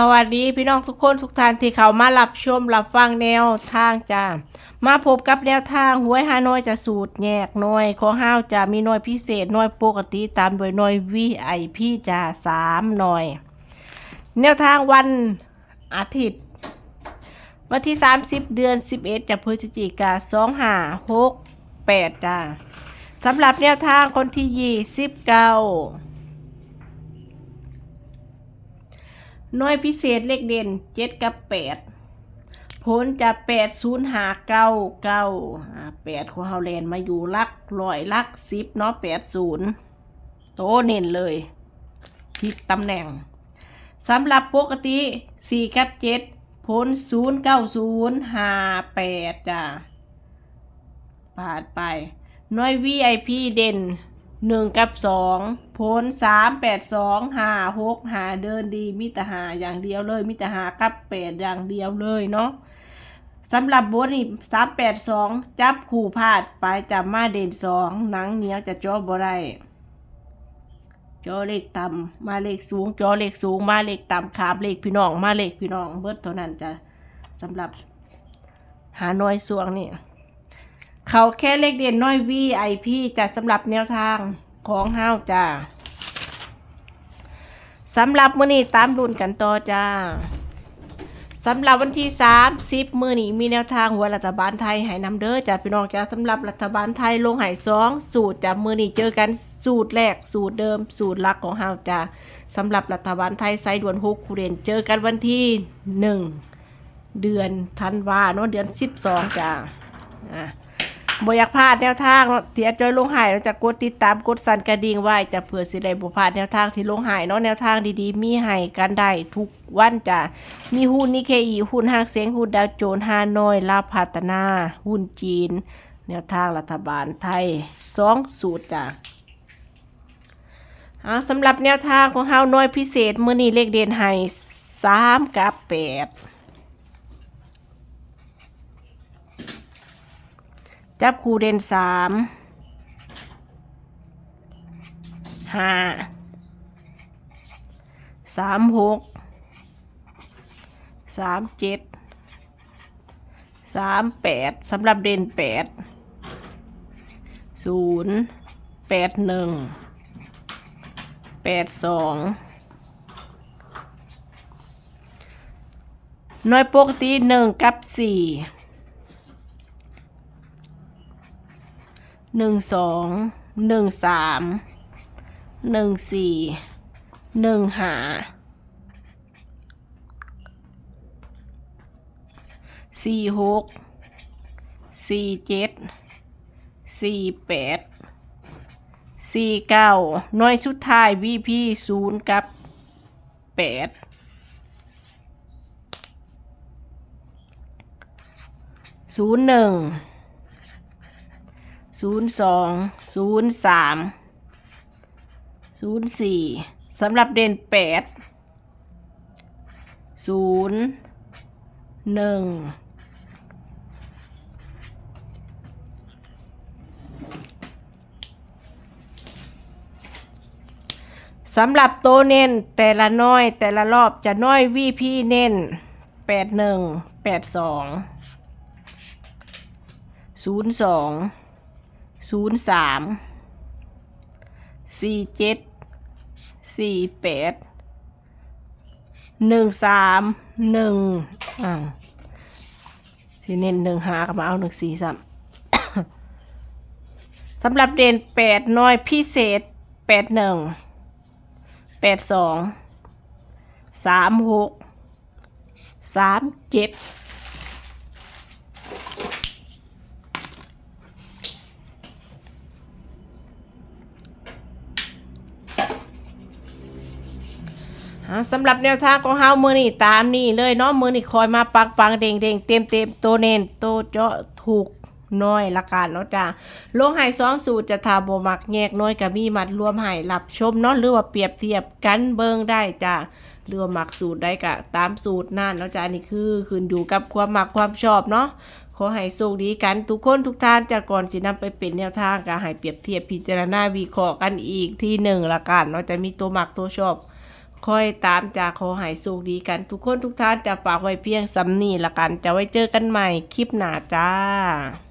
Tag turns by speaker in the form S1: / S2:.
S1: สวัสดีพี่น้องทุกคนทุกท่านที่เขามารับชมรับฟังแนวทางจ้ามาพบกับแนวทางหวยฮานอยจะสูตรแยกหน่วยขอห้าวจะมีหน่วยพิเศษหน่วยปกติตามโดยหน่วยวีไอพีจะสามหน่วย แนวทางวันอาทิตย์ วันที่ 30 เดือน 11จะพฤศจิกา2 5 6 8จ้าสำหรับแนวทางคนที่ 29 ห น่วยพิเศษเลขเด่นเจ็ดกับแปดผลจะแปดศูนย์หาเก้าเก้าแปดของเฮาแลนมาอยู่ลักร้อยลักสิบเนาะแปดศูนย์โตเน้นเลยผิดตำแหน่งสำหรับปกติสี่กับเจ็ดผลศูนย์เก้าศูนย์หาแปดจ้ะผ่านไปหน่วย VIP เด่น หนึ่งกับสองผลสามแปดสองหาหกหาเดินดีมิตรหาอย่างเดียวเลย มิตรหากับแปดอย่างเดียวเลยเนาะสำหรับบทนี่สามแปดสองจับคู่พลาดไปจับมาเด่นสองหนังเหนียวจะจอบ่ได้จอเลขต่ำมาเลขสูง จอเลขสูง มาเลขต่ำขาบเลขพี่น้อง มาเลขพี่น้อง เบิดเท่านั้นจะสำหรับหาน้อยสวงนี่ เขาแค่เลขเด่นน้อย VIP จะสำหรับแนวทางของห้าวจ้าสำหรับมื้อนี้ตามรุ่นกันต่อจ้าสำหรับวันที่ 30 มื้อนี้มีแนวทางหัวรัฐบาลไทยให้นำเด้อจ้าพี่น้องจ้าสำหรับรัฐบาลไทยลงให้สองสูตรจ้ามื้อนี้เจอกันสูตรแรกสูตรเดิม สูตรหลักของห้าวจ้าสำหรับรัฐบาลไทยไซด่วนฮุกคูเรนเจอกันวันที่ 1 เดือนธันวาเนาะเดือน 12จ้าอะ บ่อยากพลาดแนวทางเนาะที่อาจอยลงหายเราจะกดติดตามกดสั่นกระดิ่งไว้จะเผื่อสิได้บ่พลาดแนวทางที่ลงหายเนาะแนวทางดีๆ มีให้กันได้ทุกวันจ้ะมีหุ้นนิเคอีหุ้นห้างเสียงหุ้นดาวโจนฮานอยลาพัฒนา หุ้นจีน แนวทางรัฐบาลไทยสองสูตรจ้ะอ่าสำหรับแนวทางของเฮาน้อยพิเศษ มื้อนี้เลขเด่นให้3กับ8 จับคูเด่นสามห้าสามหกสามเจ็ดสามแปดสำหรับเด่นแปดศูนย์แปดหนึ่งแปดสองน้อยปกติหนึ่งกับสี่ หนึ่งสองหนึ่งสามหนึ่งสี่หนึ่งหาสี่หกสี่เจ็ดสี่แปดสี่เก้าน้อยชุดท้ายวีพีศูนย์กับแปดศูนย์หนึ่ง ศูนย์สองศูนย์สามศูนย์สี่สำหรับเด่นแปดศูนย์หนึ่งสำหรับโตเน้นแต่ละน้อยแต่ละรอบจะน้อยวีพี่เน้นแปดหนึ่งแปดสองศูนย์สอง ศูนย์สามสี่เจ็ดสี่แปดหนึ่งสามหนึ่งอ่าสีเน้นหนึ่งหากับมาเอาหนึ่งสี่สามสำหรับเด่นแปดน้อยพิเศษแปดหนึ่งแปดสองสามหกสามเจ็ด สำหรับแนวทางของเฮามือนี่ตามนี่เลยเนาะมือนี่คอยมาปังปังเด้งเด้งเต็มเต็มโตเน้นโตเจาะถูกน้อยละกันเนาะจ้าลงใหายสองสูตรจะทาบมักแยกน้อยกับมีมัดรวมหายรับชมเนาะหรือว่าเปรียบเทียบกันเบิงได้จ้าหรือว่ามักสูตรได้กะตามสูตรนั่นเนาะจ้านี่คือขึ้นอยู่กับความหมักความชอบเนาะขอให้โชคดีกันทุกคนทุกท่านจากก่อนสินำไปเป็นแนวทางก็ให้เปรียบเทียบพิจารณาวิเคราะห์กันอีกที่หนึ่งละกันเนาะจะมีตัวหมักตัวชอบ คอยตามจากขอหายสุขดีกันทุกคนทุกท่านจะฝากไว้เพียงสำนีละกัน จะไว้เจอกันใหม่คลิปหน้าจ้า